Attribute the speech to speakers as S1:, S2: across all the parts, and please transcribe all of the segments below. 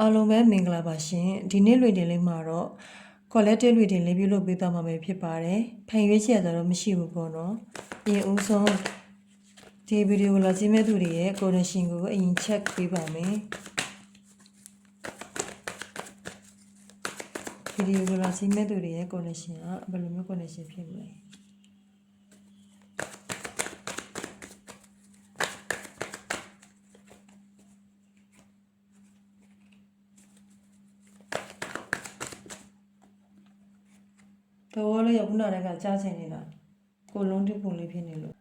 S1: အားလုံးပဲမင်္ဂလာပါရှင်ဒီနေ့လွေတင်လေးမှာတော့ collective လွေတင်လေးပြုလုပ်ပေးသွားမှာပဲဖြစ်ပါတယ်ဖန်ရွေးချက်တော့မရှိဘူးပေါ့နော်အရင်ဦးဆုံးဒီဗီဒီယိုလာကြည့်မဲ့သူတွေရဲ့ connection ကိုအရင် check ပေးပါမယ်ဗီဒီယိုလာကြည့်မဲ့သူတွေရဲ့ connection ကဘယ်လိုမျိုး connection ဖြစ်မလဲ တော်လေးရခုနတည်းကကြားချင်နေတာကိုလုံးတိပုံလေးဖြစ်နေလို့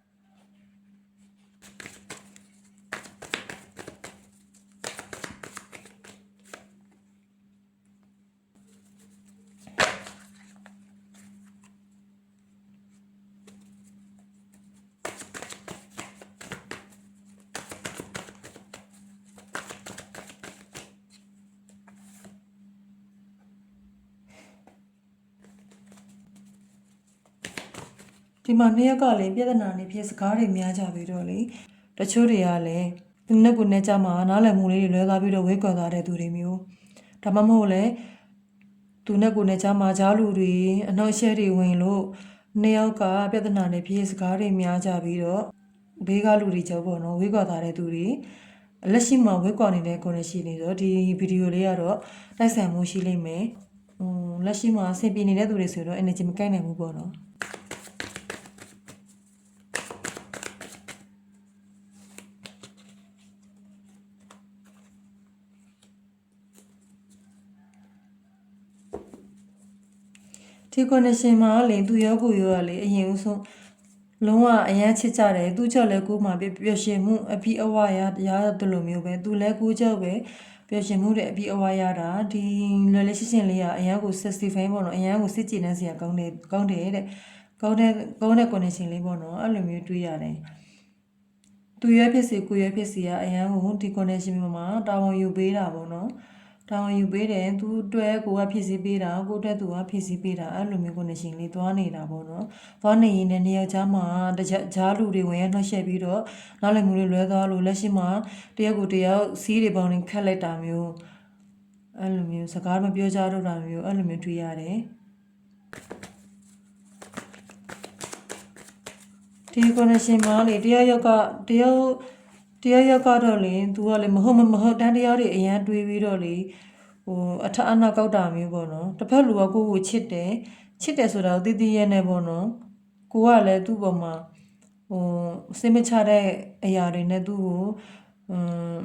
S1: ဒီမှာနှစ်ရက်ကလည်းပြဿနာနေဖြစ်စကားတွေများကြပြီးတော့လေတချို့တွေကလည်းသူနဲ့ကိုယ်နဲ့ကြမှာနားလည်မှုလေးတွေလွဲသွားပြီးတော့ဝေးကွာသွားတဲ့သူတွေမျိုးဒါမှမဟုတ်လည်းသူနဲ့ကိုယ်နဲ့ကြမှာကြားလူတွေအနောက်ရှဲတွေဝင်လို့နှစ်ယောက်ကပြဿနာနေဖြစ်စကားတွေများကြပြီးတော့ဘေးကလူတွေကြောက်ပေါ့နော်ဝေးကွာသွားတဲ့သူတွေလက်ရှိမှာဝေးကွာနေတဲ့ connection တွေဆိုတော့ဒီဗီဒီယိုလေးကတော့တိုက်ဆိုင်မှုရှိလိမ့်မယ်ဟိုလက်ရှိမှာအဆင်ပြေနေတဲ့သူတွေဆိုတော့ energy မကိုက်နိုင်ဘူးပေါ့နော် ဒီ connection မှာလေသူရောကိုရောကလေအရင်ဦးဆုံးလုံးဝအရန်ချစ်ကြတယ်သူကြောက်လဲကိုမှပြပျော်ရွှင်မှုအပြီးအဝရရတယ်လို့မျိုးပဲသူလဲကိုကြောက်ပဲပျော်ရွှင်မှုတဲ့အပြီးအဝရတာဒီလွယ်လေးရှင်းရှင်းလေးကအရန်ကို satisfy ပေါ့နော်အရန်ကိုစစ်ကြည်နေစရာကောင်းတယ်ကောင်းတယ်တဲ့ကောင်းတဲ့ကောင်းတဲ့ connection လေးပေါ့နော်အဲ့လိုမျိုးတွေးရတယ်သူရွေးဖြစ်စီကိုရွေးဖြစ်စီကအရန်ကိုဒီ connection မှာတာဝန်ယူပေးတာပေါ့နော် တောင်းယူပေးတယ်သူအတွက်ကိုကဖြစ်စီပေးတာကိုအတွက်သူကဖြစ်စီပေးတာအဲ့လိုမျိုးကိုနေရှင်လေးသွားနေတာပေါ့နော်သွားနေရင်လည်းနေရာချားမှာတခြားဂျားလူတွေဝင်ရနှောက်ရှက်ပြီးတော့နောက်လည်းမျိုးတွေလွဲသွားလို့လက်ရှိမှာတယောက်ကိုတယောက်စီးတွေပေါင်းနေခတ်လိုက်တာမျိုးအဲ့လိုမျိုးစကားမပြောကြတော့တာမျိုးအဲ့လိုမျိုးတွေ့ရတယ်ဒီ connection မှာလေတယောက်ယောက်ကတယောက် တရားရောက်ကတော့လေ तू ကလေမဟုတ်မမဟုတ်တန်းတရားတွေအရန်တွေးပြီးတော့လေဟိုအထအနာကောက်တာမျိုးပေါ့နော်တစ်ဖက်လူကကိုယ့်ကိုချစ်တယ်ချစ်တယ်ဆိုတာကိုတည်တည်ရဲနေပေါ့နော်ကိုကလည်းသူ့ပေါ်မှာဟိုစိတ်မချတဲ့အရာတွေနဲ့သူ့ကိုအမ်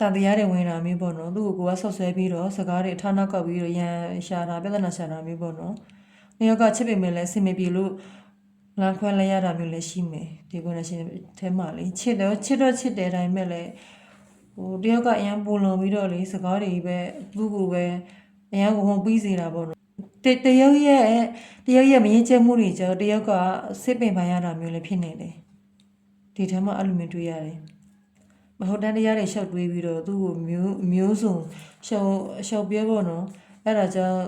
S1: တန်တရားတွေဝင်လာမျိုးပေါ့နော်သူ့ကိုကိုကဆော့ဆွဲပြီးတော့စကားတွေအထအနာကောက်ပြီးတော့ရန်ရှာတာပြဿနာရှာတာမျိုးပေါ့နော်နေရောက်ကချစ်ပေမဲ့လည်းအဆင်မပြေလို့ လမ်းခွဲလိုက်ရတာမျိုးလည်းရှိမယ်ဒီ connection ထဲမှာလေချစ်တော့ချစ်တော့ချစ်တယ်တိုင်းမဲ့လည်းဟိုတယောက်ကအရန်ပူလွန်ပြီးတော့လေစကားတွေပဲသူ့ကိုပဲအရန်ကိုဟုံပြီးစေတာပေါ့နော်တတယောက်ရဲ့တယောက်ရဲ့မရင်ကျက်မှုတွေကြောင့်တယောက်ကစစ်ပင်ပိုင်ရတာမျိုးလည်းဖြစ်နေတယ်ဒီထဲမှာအဲ့လိုမျိုးတွေ့ရတယ်မဟုတ်တန်တရားတွေရှောက်တွေးပြီးတော့သူ့ကိုမျိုးမျိုးစုံရှောက်ရှောက်ပြဲပေါ့နော်အဲ့ဒါကြောင့်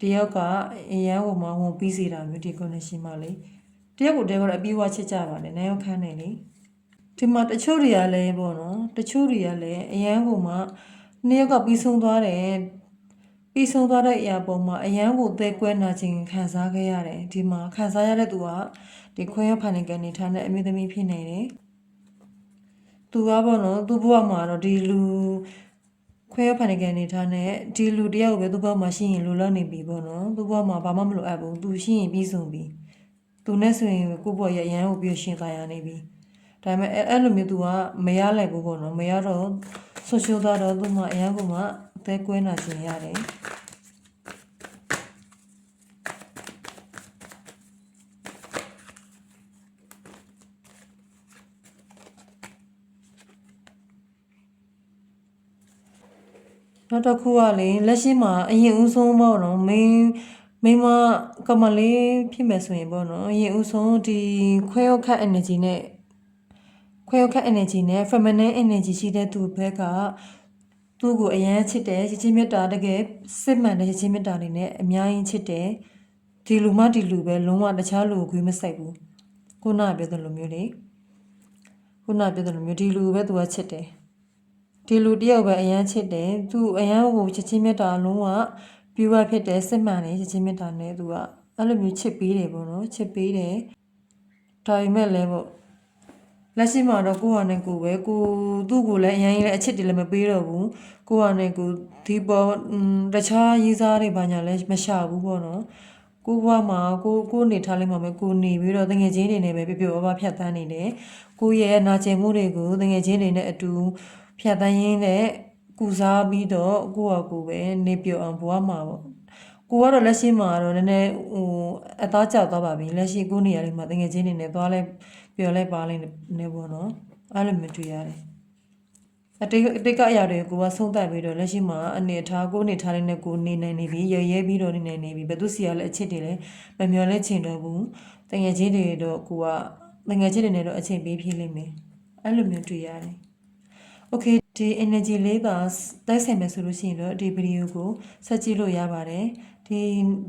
S1: တယောက်ကအရန်ကိုမှဝင်ပြီးစေတာမျိုးဒီ connection မှာလေ တယောက်ကိုတယောက်ကတော့အပြီးဝချစ်ကြပါလေနိုင်ရောက်ခန်းနေလေဒီမှာတချို့တွေကလည်းပေါ့နော်တချို့တွေကလည်းအရန်ကိုမှနှစ်ယောက်ကပြီးဆုံးသွားတယ်ပြီးဆုံးသွားတဲ့အရာပေါ်မှာအရန်ကိုသဲကွဲနာခြင်းခံစားခဲ့ရတယ်ဒီမှာခံစားရတဲ့သူကဒီခွင့်ရဖန်နေကနေထားတဲ့အမျိုးသမီးဖြစ်နေတယ်သူကပေါ့နော်သူ့ဘဝမှာတော့ဒီလူခွဲရဖန်နေကနေထားတဲ့ဒီလူတယောက်ပဲသူ့ဘဝမှာရှိရင်လူလောက်နေပြီပေါ့နော်သူ့ဘဝမှာဘာမှမလိုအပ်ဘူးသူရှိရင်ပြီးဆုံးပြီ သူနဲ့ဆိုရင်ကိုယ့်ဘော်ရအရန်ကိုပြရှင်သားရနေပြီဒါပေမဲ့အဲ့အဲ့လိုမျိုးသူကမရလိုက်ဘူးပေါ့နော်မရတော့ဆိုရှယ်သားတော့သူမှအရန်ကမှအသက်ကွဲနာခြင်းရတယ်နောက်တစ်ခုကလေလက်ရှိမှာအရင်ဦးဆုံးပေါ့နော်မင်း မိမကမလေးဖြစ်မယ်ဆိုရင်ပေါ့နော်အရင်ဦးဆုံးဒီခွဲရောက်ခတ် energy နဲ့ခွဲရောက်ခတ် energy နဲ့ feminine energy ရှိတဲ့သူဘက်ကသူ့ကိုအရန်ချစ်တယ်ချစ်ချင်းမြတ်တာတကယ်စစ်မှန်တဲ့ချစ်ချင်းမြတ်တာနေနဲ့အများကြီးချစ်တယ်ဒီလူမှဒီလူပဲလုံးဝတခြားလူကိုခွေးမဆိုင်ဘူးခုနကပြောတဲ့လိုမျိုးလေခုနကပြောတဲ့လိုမျိုးဒီလူပဲသူကချစ်တယ်ဒီလူတယောက်ပဲအရန်ချစ်တယ်သူအရန်ကိုချစ်ချင်းမြတ်တာလုံးဝ ပြူပါဖြစ်တယ်စစ်မှန်တယ်ချစ်ချင်းမြတ်တာနဲ့သူကအဲ့လိုမျိုးချစ်ပေးတယ်ပေါ့နော်ချစ်ပေးတယ်ဒါပေမဲ့လည်းပေါ့လက်ရှိမှာတော့ကိုယ့်ဟာနဲ့ကိုယ်ပဲကိုသူ့ကိုလည်းအရင်ကြီးလည်းအချစ်တယ်လည်းမပေးတော့ဘူးကိုယ့်ဟာနဲ့ကိုယ်ဒီပေါ်อืมတခြားရေးစားတွေဘာညာလည်းမရှာဘူးပေါ့နော်ကိုဘွားမှာကိုကိုနေထားလိုက်မှာပဲကိုနေပြီးတော့တငယ်ချင်းတွေနဲ့ပဲပြပြပပဖြတ်တန်းနေတယ်ကိုရဲ့နာကျင်မှုတွေကိုတငယ်ချင်းတွေနဲ့အတူဖြတ်တန်းရင်းနဲ့ ကုစားပြီးတော့ကိုယ့်ဟာကိုယ်ပဲနေပြောအောင်ဘွားမှာပေါ့ကိုကတော့လက်ရှိမှာတော့နည်းနည်းဟိုအသားကျသွားပါပြီလက်ရှိကိုနေရာလေးမှာတငယ်ချင်းတွေနဲ့သွားလဲပြောလဲပါလဲနေပေါ့နော်အဲ့လိုမျိုးတွေ့ရတယ်အတိတ်အတိတ်ကအရာတွေကိုကဆုံးသက်ပြီးတော့လက်ရှိမှာအနေထားကိုအနေထားလေးနဲ့ကိုနေနိုင်နေပြီရရဲပြီးတော့နေနိုင်နေပြီဘယ်သူစီကလည်းအချစ်တွေလည်းမမျောလဲချင်တော့ဘူးတငယ်ချင်းတွေတော့ကိုကတငယ်ချင်းတွေနဲ့တော့အချိန်ပေးဖြစ်လိမ့်မယ်အဲ့လိုမျိုးတွေ့ရတယ် Okay ဒီ energy လေးကတိုက်ဆိုင်မယ်ဆိုလို့ရှိရင်တော့ဒီဗီဒီယိုကိုဆက်ကြည့်လို့ရပါတယ်ဒီ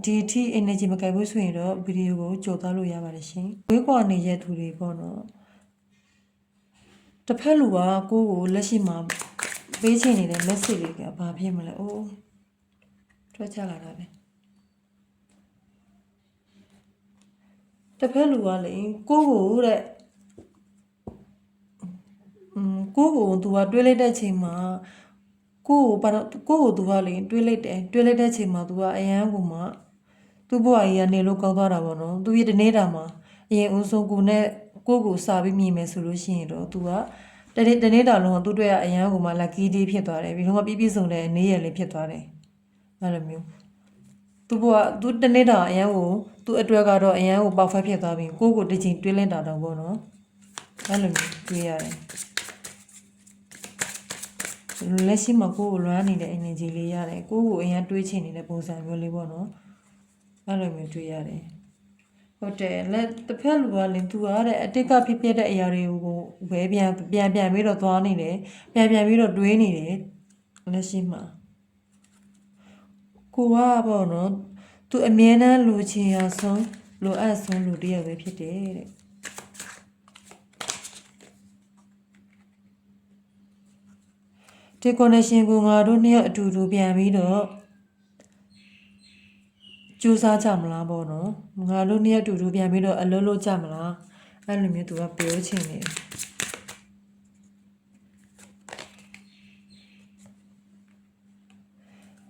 S1: ဒီထိ energy မကြိုက်ဘူးဆိုရင်တော့ဗီဒီယိုကိုကြိုသွားလို့ရပါတယ်ရှင်ဝေးကွာနေတဲ့သူတွေပေါ့နော်တစ်ဖက်လူကကိုယ့်ကိုလက်ရှိမှာပေးချင်နေတဲ့ message တွေကဘာဖြစ်မလဲ။အိုးထွက်ချလာတာပဲ။တစ်ဖက်လူကလေကိုယ့်ကိုတဲ့อืม ကိုကိုသူကတွေးလိုက်တဲ့ချိန်မှာကိုကိုဘာကိုကိုသူကလေတွေးလိုက်တယ်တွေးလိုက်တဲ့ချိန်မှာသူကအရန်ကိုမှသူ့ဘဝကြီးကနေလို့ကောက်သွားတာပေါ့နော်သူရဲ့တနေတာမှာအရင်ဦးဆုံးကိုနဲ့ကိုကိုစာပြီးမြင်မယ်ဆိုလို့ရှိရင်တော့သူကတနေ့တနေ့တာလုံးကသူ့တွေ့ရအရန်ကိုမှ lucky day ဖြစ်သွားတယ်ဘီလုံးကပြည့်ပြည့်စုံတဲ့နေ့ရက်လေးဖြစ်သွားတယ်အဲ့လိုမျိုးသူကသူတနေ့တာအရန်ကိုသူ့အတွက်ကတော့အရန်ကို perfect ဖြစ်သွားပြီကိုကိုတစ်ချိန်တွေးလင်းတာတော့ဘောနော်အဲ့လိုမျိုးတွေးရတယ် လက်ရှိမှာကိုယ့်ကိုလွမ်းနေတဲ့ energy လေးရတယ်ကိုယ့်ကိုအရန်တွေးချင်နေတဲ့ပုံစံမျိုးလေးပေါ့နော်အဲ့လိုမျိုးတွေးရတယ်ဟုတ်တယ်လက်တစ်ဖက်လူကလင်သူကတဲ့အတိတ်ကဖြစ်ပြတဲ့အရာတွေကိုပဲပြန်ပြန်ပြန်ပြီးတော့သွားနေတယ်ပြန်ပြန်ပြီးတော့တွေးနေတယ်လက်ရှိမှာကိုကပေါ့နော်သူအမြဲတမ်းလူချင်ရဆုံးလူအပ်ဆုံးလူတစ်ယောက်ပဲဖြစ်တယ်တဲ့ ဒီ connection ကိုငါတို့နှစ်ယောက်အတူတူပြန်ပြီးတော့ကြိုးစားကြမလားပေါ့နော်ငါတို့နှစ်ယောက်အတူတူပြန်ပြီးတော့အလုပ်လုပ်ကြမလားအဲ့လိုမျိုးသူကပြောချင်နေတယ်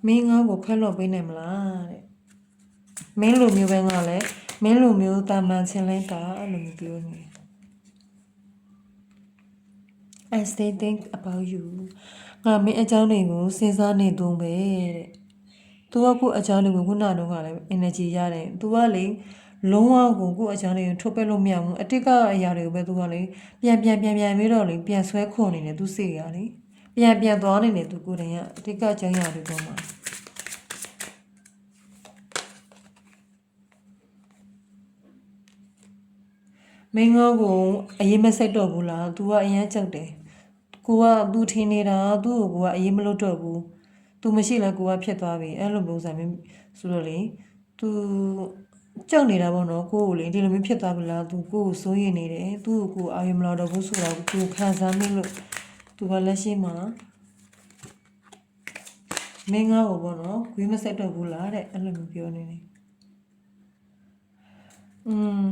S1: မင်းငါ့ကိုခွဲလို့ပေးနိုင်မလားတဲ့မင်းလိုမျိုးပဲငါလည်းမင်းလိုမျိုးတာမန်ချင်းလိုက်တာအဲ့လိုမျိုးပြောနေတယ် I stay think about you ငါမင်းအကြောင်းတွေကိုစဉ်းစားနေတုံးပဲတဲ့ तू ကကိုယ့်အကြောင်းတွေကိုခုနကတော့ကလည်း energy ရတယ်။ तू ကလေလုံးဝကိုကိုယ့်အကြောင်းတွေကိုထုတ်ပက်လို့မရဘူး။အတိတ်ကအရာတွေကိုပဲ तू ကလေပြန်ပြန်ပြန်ပြန်ပြီးတော့လေပြန်ဆွဲခွန်နေတယ် तू စိတ်ရလေ။ပြန်ပြန်သွားနေတယ် तू ကိုယ်တိုင်ကအတိတ်ကအကြောင်းအရာတွေပေါ်မှာမင်းငေါကိုအရေးမဆက်တော့ဘူးလား तू ကအရင်ကြောက်တယ်။ ကိုကသူထင်းနေတာသူ့ကိုကိုကအရေးမလို့တော့ဘူးသူမရှိလဲကိုကဖြစ်သွားပြီအဲ့လိုပုံစံမျိုးဆိုတော့လေသူကြောက်နေတာပေါ့နော်ကိုကိုလေဒီလိုမျိုးဖြစ်သွားပြီလားသူကိုကိုစိုးရိမ်နေတယ်သူ့ကိုကိုအာရုံမလာတော့ဘူးဆိုတော့သူခံစားမိလို့သူကလက်ရှိမှာမင်းငါ့ကိုပေါ့နော်ဂွေးမဆက်တော့ဘူးလားတဲ့အဲ့လိုမျိုးပြောနေတယ်อืม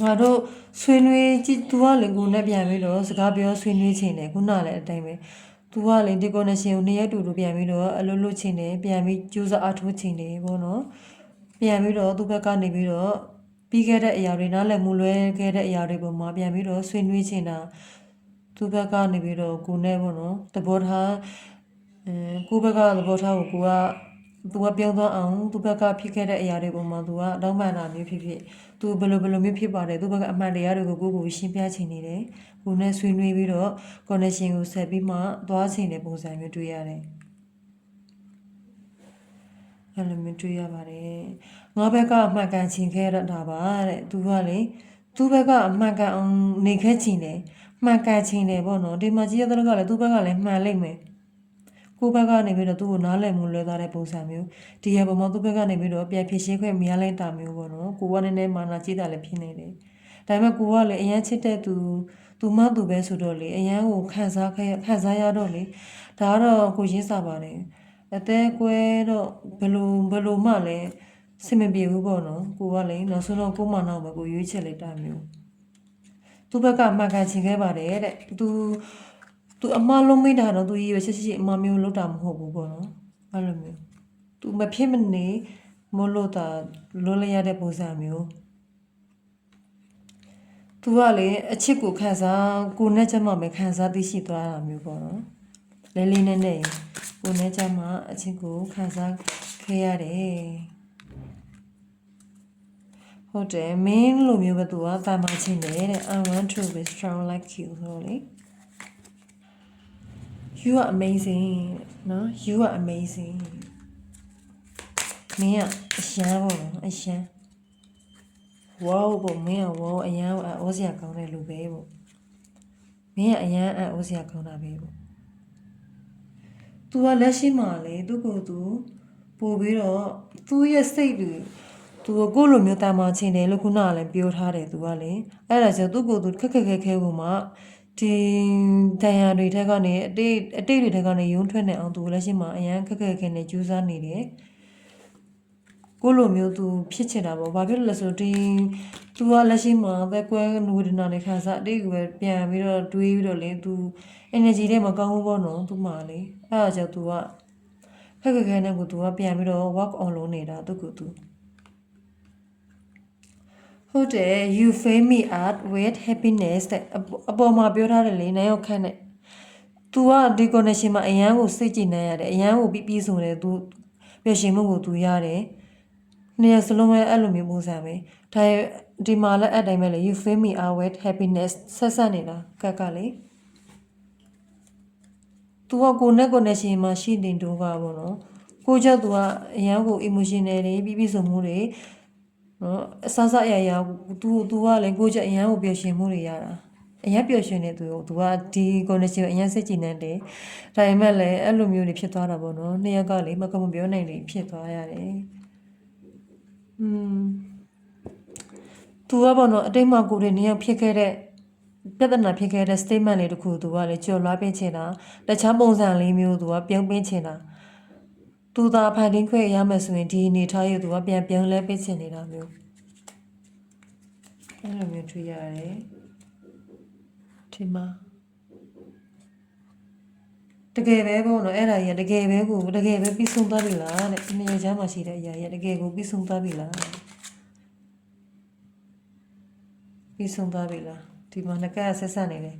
S1: ငါတို့ဆွေးနွေးကြည့် तू ကလေကိုနဲ့ပြန်ပြီးတော့စကားပြောဆွေးနွေးချင်တယ်ခုနလည်းအတိုင်းပဲ तू ကလေဒီ connection ကိုနေရတူတူပြန်ပြီးတော့အလုပ်လုပ်ချင်တယ်ပြန်ပြီးကြိုးစားအားထုတ်ချင်တယ်ပေါ့နော်ပြန်ပြီးတော့သူ့ဘက်ကနေပြီးတော့ပြီးခဲ့တဲ့အရာတွေနားလည်မှုလွဲခဲ့တဲ့အရာတွေပေါ်မှာပြန်ပြီးတော့ဆွေးနွေးချင်တာသူ့ဘက်ကနေပြီးတော့ကိုနဲ့ပေါ့နော်သဘောထားအဲကိုယ့်ဘက်ကသဘောထားကိုကိုက သူကပြောင်းသွားအောင်သူ့ဘက်ကဖြစ်ခဲ့တဲ့အရာတွေပေါ်မှာသူကတောင်းပန်တာမျိုးဖြစ်ဖြစ်သူဘယ်လိုဘယ်လိုမျိုးဖြစ်ပါတယ်သူ့ဘက်ကအမှန်တရားတွေကိုကိုယ့်ကိုရှင်းပြချင်နေတယ်ကိုနဲ့ဆွေးနွေးပြီးတော့ connection ကိုဆက်ပြီးမှသွားချင်တဲ့ပုံစံမျိုးတွေ့ရတယ်အဲ့လိုမျိုးတွေ့ရပါတယ်ငါဘက်ကအမှန်ကန်ချင်ခဲ့ရတာပါတဲ့သူကလေသူ့ဘက်ကအမှန်ကန်အောင်နေခဲ့ချင်တယ်မှန်ကန်ချင်တယ်ပေါ့နော်ဒီမှာကြီးရတဲ့ကလည်းသူ့ဘက်ကလည်းမှန်လိမ့်မယ် ကိုယ့်ဘက်ကနေပြီးတော့သူ့ကိုနားလည်မှုလွဲသွားတဲ့ပုံစံမျိုးဒီရပုံမှာသူ့ဘက်ကနေပြီးတော့ပြန်ဖြစ်ရှင်းခွင့်မရလိုက်တာမျိုးပေါ့နော်ကိုကနည်းနည်းမာနာကြည့်တာလည်းဖြစ်နေတယ်ဒါပေမဲ့ကိုကလည်းအရင်ချစ်တဲ့သူသူမသူပဲဆိုတော့လေအရန်ကိုခံစားခဲ့ခံစားရတော့လေဒါကတော့ကိုရင်းစားပါတယ်အသေးကွဲတော့ဘယ်လိုဘယ်လိုမှလည်းစင်မပြေဘူးပေါ့နော်ကိုကလေနောက်ဆုံးတော့ကိုမနောက်ပဲကိုရွေးချက်လိုက်တာမျိုးသူ့ဘက်ကမှန်ကန်ချင်ခဲ့ပါတယ်တဲ့သူ သူအမလုံးမိတာတော့သူရေးပဲချစ်ချစ်အမမျိုးလောက်တာမဟုတ်ဘူးပေါ့နော်အဲ့လိုမျိုးသူမဖြစ်မနေမလို့တာလွတ်လျရတဲ့ပုံစံမျိုးသူကလေအချစ်ကိုခံစားကိုနဲ့ချက်မှပဲခံစားသိရှိသွားတာမျိုးပေါ့နော်လဲလေးနဲ့နဲ့ကိုနဲ့ချက်မှအချစ်ကိုခံစားခဲ့ရတယ်ဟုတ်တယ်မင်းလိုမျိုးပဲသူကတာမချင်းတယ်တဲ့ I want to be strong like you ဆိုတော့လေ you are amazing နော် you are amazing မင်းကအရှမ်းပေါ့နော်အရှမ်း wow ပေါ့မင်းက wow အရန်အိုးစရာကောင်းတဲ့လူပဲပေါ့မင်းကအရန်အိုးစရာကောင်းတာပဲပေါ့ तू ကလက်ရှိမှာလေသူ့ကိုယ်သူပို့ပြီးတော့သူ့ရဲ့စိတ်တွေသူကကိုယ့်လိုမျိုးတာမချင်းတယ်လို့ခုနကလည်းပြောထားတယ်သူကလေအဲ့ဒါကြောင့်သူ့ကိုယ်သူခက်ခက်ခဲခဲကိုမှ ဒီတန်ရာတွေထက်ကနေအတိတ်အတိတ်တွေထက်ကနေယုံထွက်နေအောင်သူလက်ရှိမှာအရန်ခက်ခက်ခဲနဲ့ကြိုးစားနေတယ်ကိုလိုမျိုးသူဖြစ်ချင်တာပေါ့ဘာဖြစ်လို့လဲဆိုတော့ဒီသူကလက်ရှိမှာသက်ကွဲနူဝဒနာနဲ့ခံစားအတိတ်ကိုပဲပြန်ပြီးတော့တွေးပြီးတော့လေသူ energy တွေမကောင်းဘူးပေါ့နော်သူမှလေအဲ့ဒါကြောင့်သူကခက်ခက်ခဲနဲ့ကိုသူကပြန်ပြီးတော့ work on လုပ်နေတာသူကသူ ဟုတ်တယ် you fill me out with happiness တဲ့အပေါ်အပေါ်မှာပြောထားတယ်လေနိုင်ရောက်ခန့်နဲ့ तू ကဒီ connection မှာအရန်ကိုစိတ်ကြည်နေရတယ်အရန်ကိုပြီးပြီးဆိုတယ် तू ပျော်ရွှင်မှုကို तू ရတယ်နှစ်ရက်စလုံးပဲအဲ့လိုမျိုးပုံစံပဲဒါဒီမှာလည်းအဲ့တိုင်းပဲလေ you fill me out with happiness ဆက်ဆက်နေတာကက်ကလေ तू ကကိုနဲ့ connection မှာရှိနေတော့ကပေါ့နော်ကိုကြောင့် तू ကအရန်ကို emotional တွေပြီးပြီးဆိုမှုတွေ နော်အဆဆရရသူသူကလည်းကိုချက်အရန်ကိုပျော်ရွှင်မှုတွေရတာအရန်ပျော်ရွှင်နေသူကိုသူကဒီ condition ကိုအရန်စိတ်ကြည်နေတယ်ဒါပေမဲ့လည်းအဲ့လိုမျိုးတွေဖြစ်သွားတာပေါ့နော်နှစ်ယောက်ကလည်းမကမပြောနိုင်လေဖြစ်သွားရတယ်อืมသူကပေါ့နော်အတိတ်မှာကိုတွေနှစ်ယောက်ဖြစ်ခဲ့တဲ့ပြဿနာဖြစ်ခဲ့တဲ့ statement လေးတခုသူကလည်းကြော်လွှားပင်းချင်တာတခြားပုံစံလေးမျိုးသူကပြုံးပင်းချင်တာ तू သာဖန်တင်းခွင့်ရမယ်ဆိုရင်ဒီအနေထားရ तू ကပြန်ပြောင်းလဲပေးချင်နေတာမျိုးအဲ့လိုမျိုးတွေ့ရတယ်ဒီမှာတကယ်ပဲပေါ့နော်အဲ့ဒါကြီးကတကယ်ပဲကိုတကယ်ပဲပြီးဆုံးသွားပြီလားတဲ့ဒီနေရာချမ်းမှာရှိတဲ့အရာကြီးကတကယ်ကိုပြီးဆုံးသွားပြီလားပြီးဆုံးသွားပြီလားဒီမှာငကက်ဆက်ဆက်နေတယ်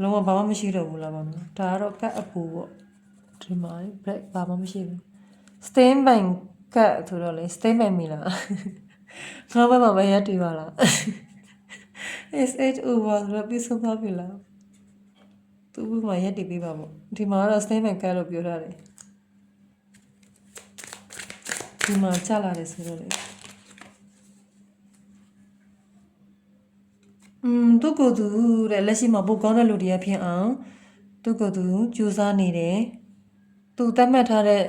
S1: လုံးဝဘာမှမရှိတော့ဘူးလားပေါ့နော်ဒါကတော့ကတ်အပူပေါ့ ဒီမှာ black ဘာမှမရှိဘူး stain bank ကတ်ဆိုတော့လေ stain bank မီလားငါဘက်မှာပဲရက်တည်ပါလား SH over ဆိုတော့ပြီးဆုံးသွားပြီလားသူ့ဘက်မှာရက်တည်ပေးပါပေါ့ဒီမှာကတော့ stain bank ကတ်လို့ပြောထားတယ်ဒီမှာချလာတယ်ဆိုတော့လေอืมသူကိုယ်သူတဲ့လက်ရှိမှာပိုကောင်းတဲ့လူတွေဖြစ်အောင်သူကိုယ်သူကြိုးစားနေတယ် သူတတ်မှတ်ထားတဲ့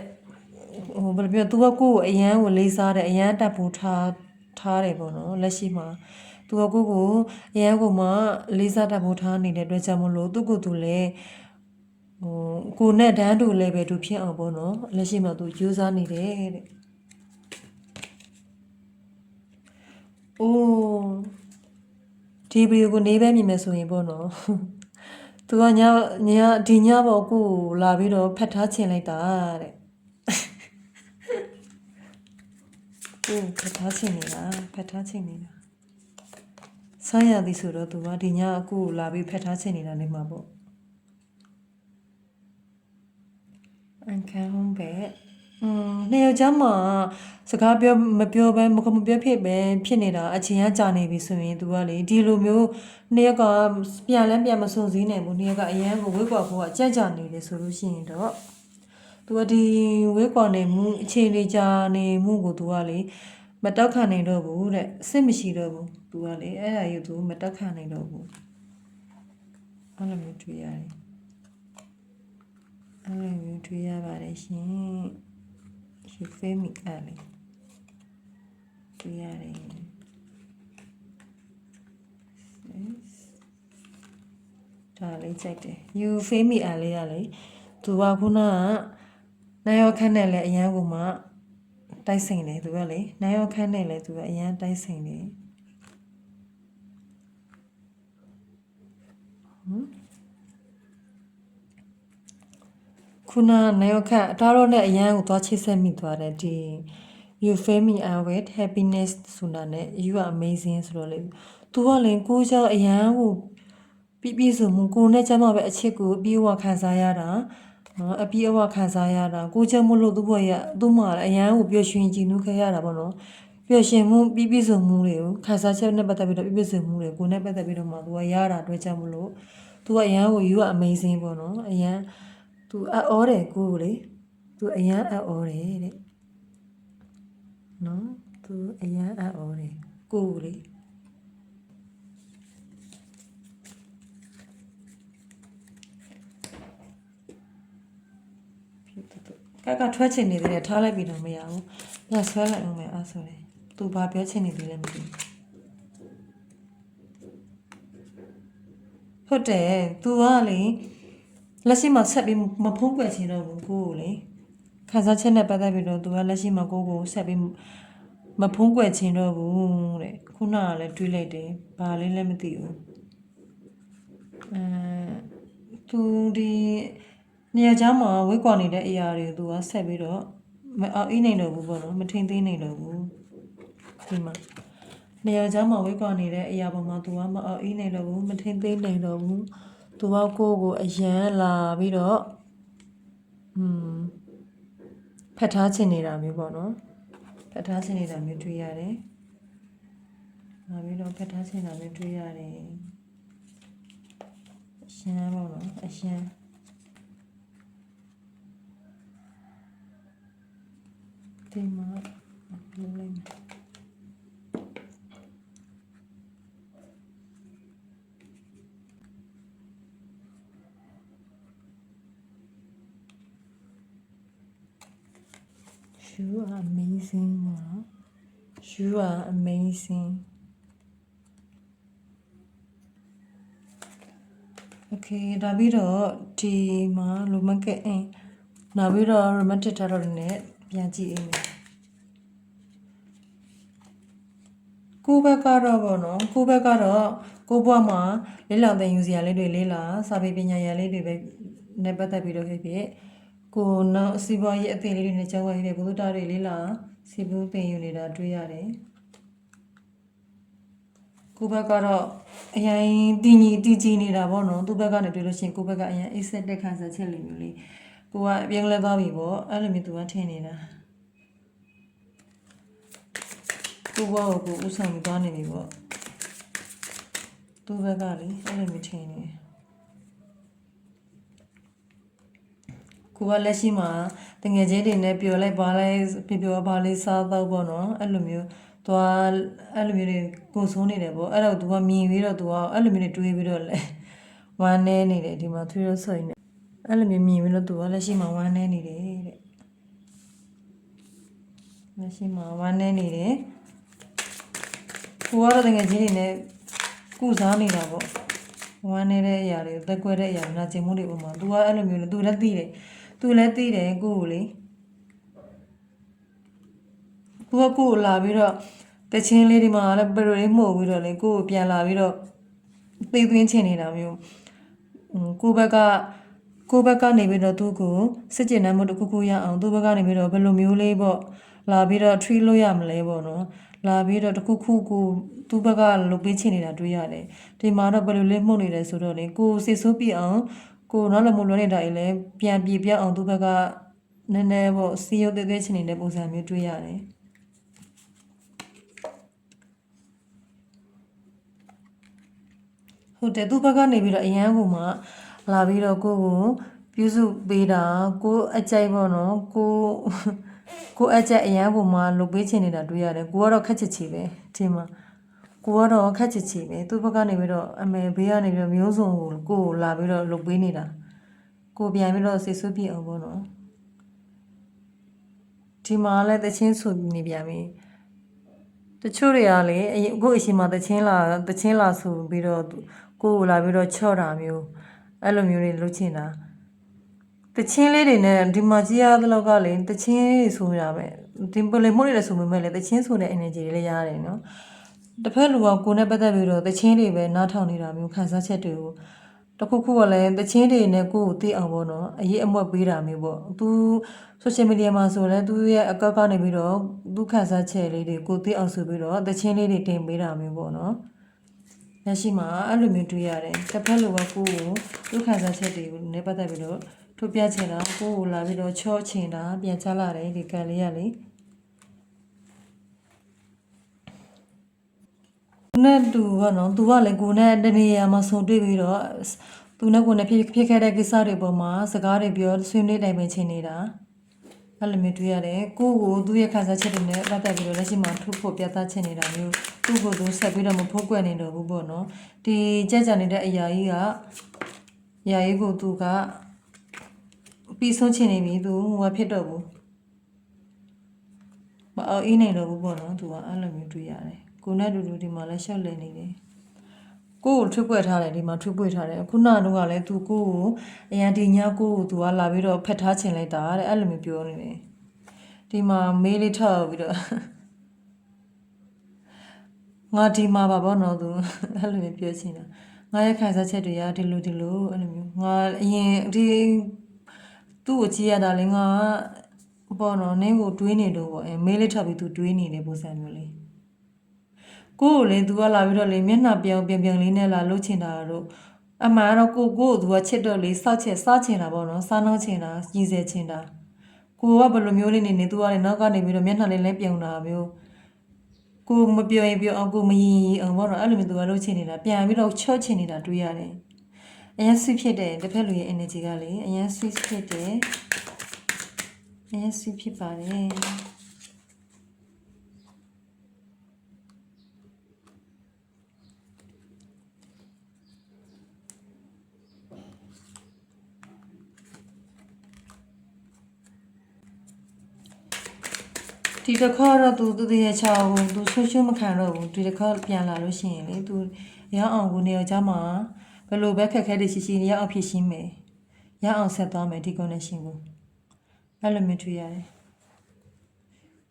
S1: ဟိုဘယ်လိုပြောသူကကိုယ့်ကိုအရန်ကိုလေးစားတယ်အရန်တပ်ဖို့ထားထားတယ်ပေါ့နော်လက်ရှိမှာသူကကိုယ့်ကိုအရန်ကိုမှလေးစားတပ်ဖို့ထားနေတဲ့အတွက်ကြောင့်မလို့သူကိုယ်သူလည်းဟိုကိုနဲ့တန်းတူလည်းပဲသူဖြစ်အောင်ပေါ့နော်လက်ရှိမှာသူကြိုးစားနေတယ်တဲ့အိုးဒီဗီဒီယိုကိုနေပဲမြင်မယ်ဆိုရင်ပေါ့နော် သူကညညဒီညပေါ့ကိုကိုလာပြီးတော့ဖတ်ထားချင်လိုက်တာတဲ့ကိုဖတ်ထားချင်နေတာဖတ်ထားချင်နေတာဆန်းရသည်ဆိုတော့သူကဒီညကိုကိုလာပြီးဖတ်ထားချင်နေတာနေမှာပေါ့အန်ခံဟုံးပဲ อืมနေယောက်ျားမှာစကားပြောမပြောဘဲမကမပြောဖြစ်ပဲဖြစ်နေတာအချိန်ကကြာနေပြီဆိုရင် तू ကလေဒီလိုမျိုးနေယောက်ကပြန်လဲပြန်မစုံစည်းနိုင်ဘူးနေယောက်ကအရန်ကိုဝိကွာဖို့ကကြက်ကြာနေတယ်ဆိုလို့ရှိရင်တော့ तू ကဒီဝိကွာနေမှုအချိန်လေးကြာနေမှုကို तू ကလေမတောက်ခံနိုင်တော့ဘူးတဲ့အစ်စ်မရှိတော့ဘူး तू ကလေအဲ့ဒါကြီး तू မတောက်ခံနိုင်တော့ဘူးအဲ့လိုမျိုးတွေ့ရတယ်အဲ့လိုမျိုးတွေ့ရပါတယ်ရှင် you feel me အဲ့လေတွေ့ရတယ် Yes. ဒါလေးကြိုက်တယ် you feel me အလေးရလေသူကခုနကနိုင်ရောခန့်နဲ့လည်းအရန်ကိုမှတိုက်စိန်တယ်သူကလေနိုင်ရောခန့်နဲ့လည်းသူကအရန်တိုက်စိန်တယ် ခုနနိုင်ရောခန့်အတားတော့နဲ့အရန်ကိုသွားချိတ်ဆက်မိသွားတယ်ဒီ you feel me out with happiness ဆိုတာနဲ့ you are amazing ဆိုတော့လေသူကလည်းကိုကြောင့်အရန်ကိုပြပြဆိုမှုကိုနဲ့ကျမပဲအချစ်ကိုအပြည့်အဝခံစားရတာနော်အပြည့်အဝခံစားရတာကိုချက်မလို့သူ့ဘဝရသူ့မှာလည်းအရန်ကိုပျော်ရွှင်ကြည်နူးခဲ့ရတာပေါ့နော်ပျော်ရွှင်မှုပြပြဆိုမှုတွေကိုခံစားချက်နဲ့ပတ်သက်ပြီးတော့ပြပြဆိုမှုတွေကိုနဲ့ပတ်သက်ပြီးတော့မှသူကရတာတွေ့ချက်မလို့သူကအရန်ကို you are amazing ပေါ့နော်အရန် သူအအောတယ်ကိုကိုလေသူအရန်အအောတယ်တဲ့နော်သူအရန်အအောတယ်ကိုကိုလေကကထွက်ချင်နေသေးတယ်ထားလိုက်ပြီးတော့မရဘူး။ညဆွဲလိုက်အောင်မယ်အဲ့ဆိုရင်သူဘာပြောချင်နေသေးလဲမသိဘူး။ဟုတ်တယ် तू ကလေ လက်ရှိမှာဆက်ပြီးမဖုံးကွယ်ချင်တော့ဘူးကိုကိုလေခံစားချက်နဲ့ပတ်သက်ပြီးတော့သူကလက်ရှိမှာကိုကိုဆက်ပြီးမဖုံးကွယ်ချင်တော့ဘူးတဲ့ခုနကလည်းတွေးလိုက်တယ်ဘာလဲလည်းမသိဘူးအဲသူဒီနေရာချောင်းမှာဝေးကွာနေတဲ့အရာတွေသူကဆက်ပြီးတော့မအောင်အိနေတော့ဘူးပေါ့နော်မထိန်သိနေတော့ဘူးဒီမှာနေရာချောင်းမှာဝေးကွာနေတဲ့အရာပေါ်မှာသူကမအောင်အိနေတော့ဘူးမထိန်သိနေတော့ဘူး तू ကကိုယ့်ကိုအယမ်းလာပြီးတော့อืมဖတ်ထားချင်နေတာမျိုးပေါ့နော်ဖတ်ထားချင်နေတာမျိုးတွေ့ရတယ်လာပြီးတော့ဖတ်ထားချင်တာမျိုးတွေ့ရတယ်အရှမ်းပေါ့နော်အရှမ်း ဒီမှာလုံးလိုက်မယ်။ You are amazing နော် You are amazing Okay ဒါပြီးတော့ဒီမှာလိုမကဲအင်းနောက်ပြီးတော့ romantic ထားတော့လည်းပြန်ကြည့်အင်းမယ်ကိုယ့်ဘက်ကတော့ဗောနော်ကိုယ့်ဘက်ကတော့ကိုယ့်ဘဝမှာလေးလောင်တဲ့ယူစရာလေးတွေလေးလာစာပေပညာရလေးတွေပဲနဲ့ပတ်သက်ပြီးတော့ဖြစ်ဖြစ် ကိုနောက်စီးပွားရေးအသေးလေးတွေနဲ့ကြောက်ရတဲ့ဘုဒ္ဓတွေလေးလာစီဘူးပင်ယူနေတာတွေ့ရတယ်ကိုယ့်ဘက်ကတော့အရင်တည်ညီတည်ကြည်နေတာပေါ့နော်သူ့ဘက်ကနေတွေ့လို့ရှိရင်ကိုယ့်ဘက်ကအရင်အိတ်ဆက်တက်ခံစားချက်လေးမျိုးလေးကိုကအပြင်းလဲသွားပြီပေါ့အဲ့လိုမျိုးသူကထင်နေတာကိုယ့်ဘက်ကိုကိုဥဆောင်ပြီးသွားနေပြီပေါ့သူ့ဘက်ကလေအဲ့လိုမျိုးထင်နေ ကိုကလက်ရှိမှာတငယ်ချင်းတွေနဲ့ပျော်လိုက်ပါလိုက်ပျော်ပျော်ပါလေးစားတော့ပေါ့နော်အဲ့လိုမျိုးသွားအဲ့လိုမျိုးတွေကိုဆိုးနေတယ်ပေါ့အဲ့တော့ तू ကမြင်ပြီးတော့ तू ကအဲ့လိုမျိုးတွေတွေးပြီးတော့လဲဝမ်းနေနေတယ်ဒီမှာသူရဆိုရင်အဲ့လိုမျိုးမြင်ပြီးတော့ तू ကလက်ရှိမှာဝမ်းနေနေတယ်တဲ့လက်ရှိမှာဝမ်းနေနေတယ်ကိုကတော့တကယ်ချင်းတွေနဲ့ကုစားနေတာပေါ့ဝမ်းနေတဲ့အရာတွေသက်ကွဲတဲ့အရာတွေနာကျင်မှုတွေပုံမှာ तू ကအဲ့လိုမျိုးလေ तू လည်းသိတယ် तू လည်းသိတယ်ကိုကိုလေ သူကကိုယ်ကိုလာပြီးတော့တချင်းလေးဒီမှာလည်းပရိုလေးမှုတ်ပြီးတော့လေကိုယ်ကိုပြန်လာပြီးတော့သိသွင်းချင်နေတာမျိုးอืมကိုယ့်ဘက်ကကိုယ့်ဘက်ကနေပြီးတော့သူ့ကိုစစ်ကျင်နှမ်းမှုတစ်ခုခုရအောင်သူ့ဘက်ကနေပြီးတော့ဘယ်လိုမျိုးလေးပေါ့လာပြီးတော့ treat လို့ရမလဲပေါ့နော်လာပြီးတော့တစ်ခုခုကိုသူ့ဘက်ကလုပ်ပေးချင်နေတာတွေ့ရတယ်ဒီမှာတော့ဘယ်လိုလေးမှုတ်နေတယ်ဆိုတော့လေကိုယ်စိတ်ဆိုးပြအောင် ကိုယ်နောက်လည်းမလွန်နေတာကြီးလည်းပြန်ပြေပြအောင်သူ့ဘက်ကနည်းနည်းပေါ့စီရုပ်သေးသေးချင်နေတဲ့ပုံစံမျိုးတွေ့ရတယ်ဟုတ်တယ်သူ့ဘက်ကနေပြီးတော့အရန်ကိုမှလာပြီးတော့ကိုကိုပြုစုပေးတာကိုအကြိုက်ပေါ့နော်ကိုကိုအကြိုက်အရန်ကိုမှလုပ်ပေးချင်နေတာတွေ့ရတယ်ကိုကတော့ခက်ချစ်ချီပဲဒီမှာ ကိုကတော့ခက်ချစ်ချီပဲသူ့ဘက်ကနေပြီးတော့အမေဘေးကနေပြီးတော့မျိုးစုံကိုကိုကိုလာပြီးတော့လုပ်ပေးနေတာကိုပြန်ပြီးတော့စိတ်ဆူပြအောင်ပေါ့နော်ဒီမှာလည်းတချင်းဆူနေပြန်ပြီတချို့တွေကလေအရင်အခုအချိန်မှာတချင်းလာတချင်းလာဆိုပြီးတော့သူကိုယ်ကိုလာပြီးတော့ချော့တာမျိုးအဲ့လိုမျိုးတွေလုပ်ချင်တာတချင်းလေးတွေနဲ့ဒီမှာကြီးရသလောက်ကလေတချင်းလေးဆိုရမယ်ဒီပလေမို့လေးဆိုပေမဲ့လေတချင်းဆိုတဲ့ energy တွေလည်းရတယ်နော် တစ်ဖက်လူကကိုယ်နဲ့ပတ်သက်ပြီးတော့တချင်းတွေပဲနားထောင်နေတာမျိုးခံစားချက်တွေကိုတခုခုကလည်းတချင်းတွေနဲ့ကိုယ့်ကိုသိအောင်ပေါ့နော်အရေးအမွက်ပေးတာမျိုးပေါ့သူ social media မှာဆိုလဲသူရဲ့အကောက်ကနေပြီးတော့သူခံစားချက်လေးတွေကိုသိအောင်ဆိုပြီးတော့တချင်းလေးတွေတင်ပေးတာမျိုးပေါ့နော်လက်ရှိမှာအဲ့လိုမျိုးတွေ့ရတယ်တစ်ဖက်လိုကကိုယ့်ကိုဒုက္ခစားချက်တွေကိုလည်းပတ်သက်ပြီးတော့ထုတ်ပြချင်တာကိုယ့်ကိုလာပြီးတော့ချော့ချင်တာပြန်ချလာတယ်ဒီကံလေးရလေ နဲ့တူကနော်သူကလည်းကိုနဲ့တနေရာမှာဆုံတွေ့ပြီးတော့သူနဲ့ကိုနဲ့ဖြစ်ဖြစ်ခဲ့တဲ့ကိစ္စတွေပေါ်မှာစကားတွေပြောဆွေးနွေးတိုင်ပင်ချင်နေတာအဲ့လိုမျိုးတွေ့ရတယ်ကိုယ့်ကိုသူ့ရဲ့ခံစားချက်တွေနဲ့ပတ်သက်ပြီးတော့လက်ရှိမှာထုတ်ဖို့ပြသချင်နေတာမျိုးသူ့ကိုယ်သူဆက်ပြီးတော့မဖုတ်ကွက်နေတော့ဘူးပေါ့နော်ဒီကြက်ကြံနေတဲ့အရာကြီးကအရာကြီးကိုသူကပြီးဆုံးချင်နေပြီသူဟိုကဖြစ်တော့ဘူးမအောင်အေးနိုင်တော့ဘူးပေါ့နော်သူကအဲ့လိုမျိုးတွေ့ရတယ် ကိုနဲ့တူတူဒီမှာလည်းရှောက်လည်နေတယ်ကိုယ့်ကိုထွေးပွက်ထားတယ်ဒီမှာထွေးပွက်ထားတယ်ခုနကတော့လည်းသူကိုယ့်ကိုအရန်ဒီညကိုယ့်ကိုသူကလာပြီးတော့ဖက်ထားချင်လိုက်တာတဲ့အဲ့လိုမျိုးပြောနေတယ်ဒီမှာမေးလေးထောက်ပြီးတော့ငါဒီမှာပါဘောနော်သူအဲ့လိုမျိုးပြောချင်တာငါရဲ့ခံစားချက်တွေကဒီလိုဒီလိုအဲ့လိုမျိုးငါအရင်ဒီသူ့ကိုကြည့်ရတာလေငါဘောနော်နင်းကိုတွေးနေတော့ပေါ့အဲမေးလေးထောက်ပြီးသူတွေးနေတဲ့ပုံစံမျိုးလေး ကိုကိုလည်းသူကလာပြီးတော့လေမျက်နှာပြောင်ပြန်ပြန်လေးနဲ့လာလှုပ်ချင်တာတို့အမှန်တော့ကိုကိုကိုသူကချစ်တော့လေစောက်ချက်စားချင်တာပေါ့နော်စားနှောင်းချင်တာကြီးစဲချင်တာကိုကဘယ်လိုမျိုးလေးနေနေသူကလည်းနောက်ကနေပြီးတော့မျက်နှာလေးလဲပြောင်တာမျိုးကိုမပြောရင်ပြောအောင်ကိုမရင်ရင်အောင်ပေါ့နော်အဲ့လိုမျိုးသူကလှုပ်ချင်နေတာပြန်ပြီးတော့ချော့ချင်နေတာတွေ့ရတယ်အရင်ဆွဖြစ်တယ်တစ်ဖက်လူရဲ့ energy ကလေအရင်ဆွဖြစ်တယ်အရင်ဆွဖြစ်ပါတယ် ဒီတစ်ခါတော့သူသူတည်းချောင်းသူဆွဆွမခံတော့ဘူးဒီတစ်ခါပြန်လာလို့ရှိရင်လေသူရအောင်ကိုနေရာကြမှာဘယ်လိုပဲခက်ခဲတွေရှိရှိရအောင်ဖြစ်ရှင်းမယ်ရအောင်ဆက်သွားမယ်ဒီ connection ကိုအဲ့လိုမျိုးတွေ့ရတယ်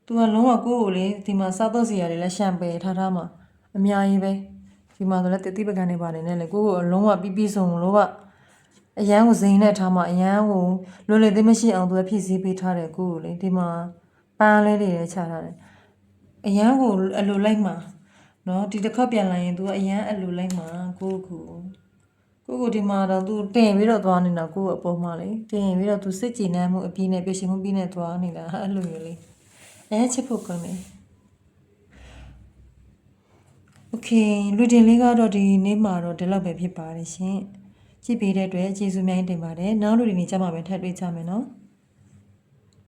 S1: သူကလုံးဝကိုယ့်ကိုလေဒီမှာစားတော့စီရတယ်လဲရှံပယ်ထားထားမှာအများကြီးပဲဒီမှာဆိုလဲတတိပကံနေပါနေနဲ့လေကိုယ့်ကိုလုံးဝပြီးပြီးဆုံးလို့ကအရန်ကိုဇိန်နဲ့ထားမှာအရန်ကိုလွယ်လွယ်သေးမရှိအောင်သူကဖြည့်ဆည်းပေးထားတယ်ကိုယ့်ကိုလေဒီမှာ ပန်းလေးတွေလည်းချထားတယ်အရန်ကိုအလိုလိုက်မှာเนาะဒီတစ်ခါပြန်လာရင် तू အရန်အလိုလိုက်မှာကိုယ့်ကိုကိုယ့်ကိုဒီမှာတော့ तू တင်ပြီးတော့သွားနေတာကိုယ့်အပေါ်မှာလေတင်ပြီးတော့ तू စစ်ကြည်နှမ်းမှုအပြည့်နဲ့ပြည့်ရှင်မှုပြည့်နဲ့သွားနေတာအဲ့လိုမျိုးလေးအဲချစ်ဖို့ကောင်းတယ်โอเคလူတင်လေးကတော့ဒီနေ့မှာတော့ဒီလောက်ပဲဖြစ်ပါတယ်ရှင်ကြည့်ပေးတဲ့အတွက်ကျေးဇူးများတင်ပါတယ်နောက်လူတွေနေကြမှာပဲထပ်တွေ့ကြမယ်เนาะ